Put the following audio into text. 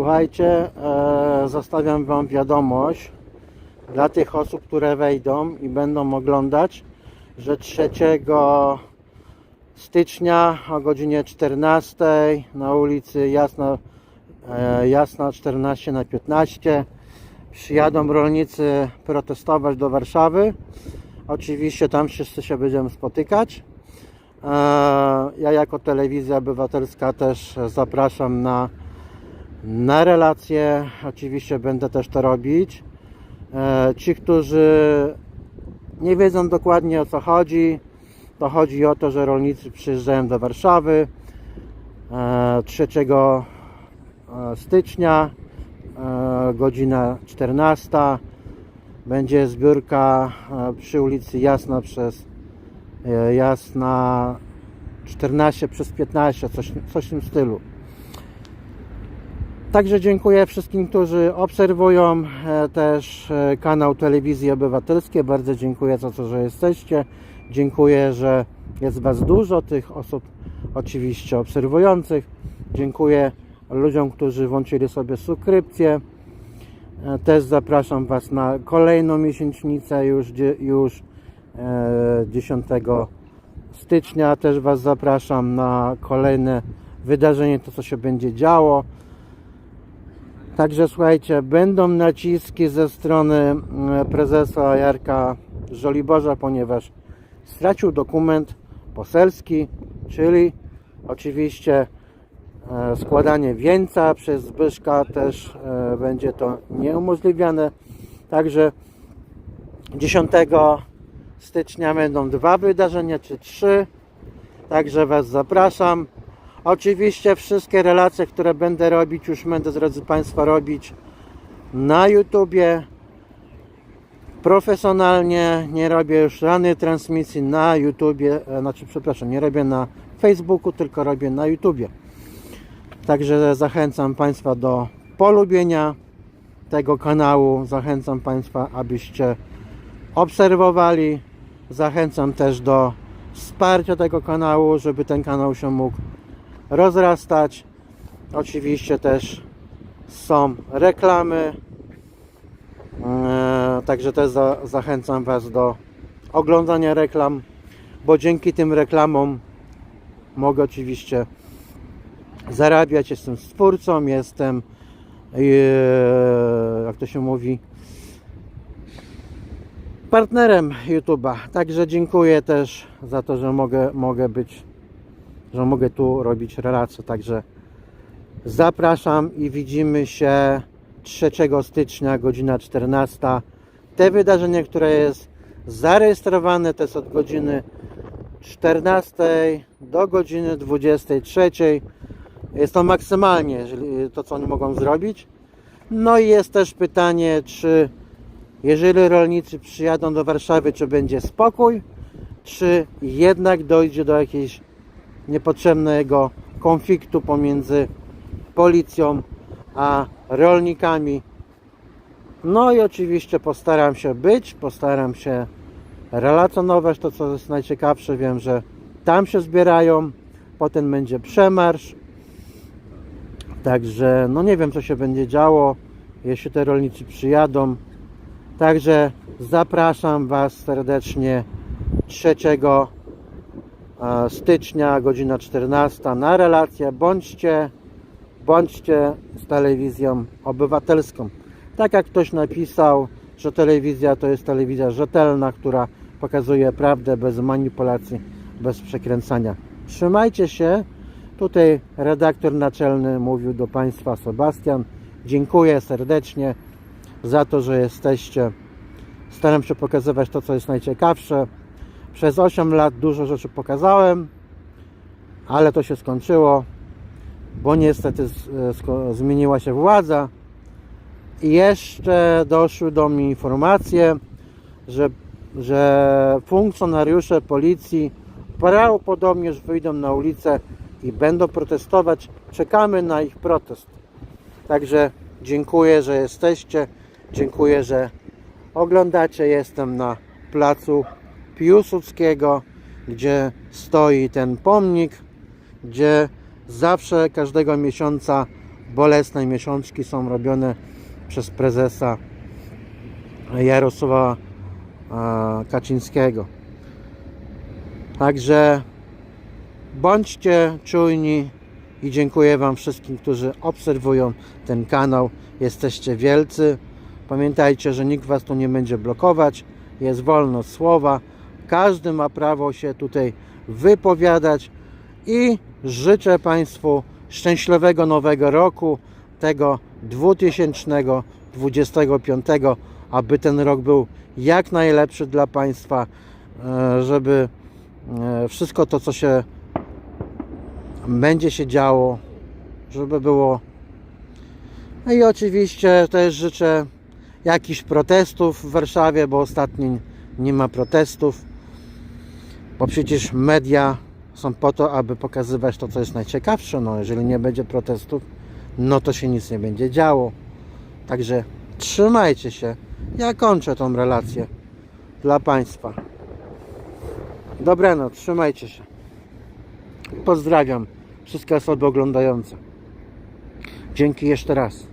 Słuchajcie, e, zostawiam Wam wiadomość dla tych osób, które wejdą i będą oglądać, że 3 stycznia o godzinie 14 na ulicy Jasna, e, Jasna 14 na 15 przyjadą rolnicy protestować do Warszawy. Oczywiście tam wszyscy się będziemy spotykać. E, Ja jako telewizja obywatelska też zapraszam na, na relacje. Oczywiście będę też to robić. E, Ci, którzy nie wiedzą dokładnie o co chodzi, to chodzi o to, że rolnicy przyjeżdżają do Warszawy e, 3 e, stycznia, e, godzina 14. Będzie zbiórka przy ulicy Jasna przez Jasna 14 przez 15, coś, coś w tym stylu. Także dziękuję wszystkim, którzy obserwują e, też e, kanał Telewizji Obywatelskiej. Bardzo dziękuję za to, że jesteście. Dziękuję, że jest Was dużo, tych osób oczywiście obserwujących. Dziękuję ludziom, którzy włączyli sobie subskrypcję. E, Też zapraszam Was na kolejną miesięcznicę już, już e, 10 stycznia. Też Was zapraszam na kolejne wydarzenie, to co się będzie działo. Także słuchajcie, będą naciski ze strony mm, prezesa Jarka Żoliborza, ponieważ stracił dokument poselski, czyli oczywiście e, składanie wieńca przez Zbyszka też e, będzie to nieumożliwiane. Także 10 stycznia będą dwa wydarzenia czy trzy. Także Was zapraszam. Oczywiście wszystkie relacje, które będę robić, już będę drodzy Państwo robić na YouTubie. Profesjonalnie nie robię już żadnej transmisji na YouTubie, e, znaczy przepraszam, nie robię na Facebooku, tylko robię na YouTubie. Także zachęcam Państwa do polubienia tego kanału. Zachęcam Państwa, abyście obserwowali. Zachęcam też do wsparcia tego kanału, żeby ten kanał się mógł rozrastać. Oczywiście też są reklamy. Eee, Także też za, zachęcam Was do oglądania reklam, bo dzięki tym reklamom mogę oczywiście zarabiać. Jestem stwórcą, jestem, eee, jak to się mówi, partnerem YouTube'a. Także dziękuję też za to, że mogę, mogę być, że mogę tu robić relacje. Także zapraszam i widzimy się 3 stycznia, godzina 14. Te wydarzenie, które jest zarejestrowane, to jest od godziny 14 do godziny 23. Jest to maksymalnie to, co oni mogą zrobić. No i jest też pytanie, czy jeżeli rolnicy przyjadą do Warszawy, czy będzie spokój, czy jednak dojdzie do jakiegoś niepotrzebnego konfliktu pomiędzy policją a rolnikami. No i oczywiście postaram się być, postaram się relacjonować to, co jest najciekawsze. Wiem, że tam się zbierają, potem będzie przemarsz. Także no nie wiem, co się będzie działo, jeśli te rolnicy przyjadą. Także zapraszam Was serdecznie 3 e, stycznia, godzina 14 na relację. Bądźcie, bądźcie z telewizją obywatelską. Tak jak ktoś napisał, że telewizja to jest telewizja rzetelna, która pokazuje prawdę bez manipulacji, bez przekręcania. Trzymajcie się. Tutaj redaktor naczelny mówił do Państwa Sebastian. Dziękuję serdecznie za to, że jesteście. Staram się pokazywać to, co jest najciekawsze. Przez 8 lat dużo rzeczy pokazałem, ale to się skończyło, bo niestety sko- zmieniła się władza. I jeszcze doszły do mnie informacje, że, że funkcjonariusze policji prawdopodobnież wyjdą na ulicę i będą protestować. Czekamy na ich protest. Także dziękuję, że jesteście. Dziękuję, że oglądacie. Jestem na placu Piłsudskiego, gdzie stoi ten pomnik, gdzie zawsze każdego miesiąca bolesne miesiączki są robione przez prezesa Jarosława Kaczyńskiego. Także bądźcie czujni i dziękuję Wam wszystkim, którzy obserwują ten kanał. Jesteście wielcy. Pamiętajcie, że nikt Was tu nie będzie blokować. Jest wolność słowa. Każdy ma prawo się tutaj wypowiadać i życzę Państwu szczęśliwego nowego roku, tego 2025, aby ten rok był jak najlepszy dla Państwa, e, żeby e, wszystko to, co się będzie się działo, żeby było. No i oczywiście też życzę jakichś protestów w Warszawie, bo ostatnio nie ma protestów, bo przecież media są po to, aby pokazywać to, co jest najciekawsze. No, jeżeli nie będzie protestów, no to się nic nie będzie działo. Także trzymajcie się. Ja kończę tą relację dla Państwa. Dobranoc, trzymajcie się. Pozdrawiam wszystkie osoby oglądające. Dzięki jeszcze raz.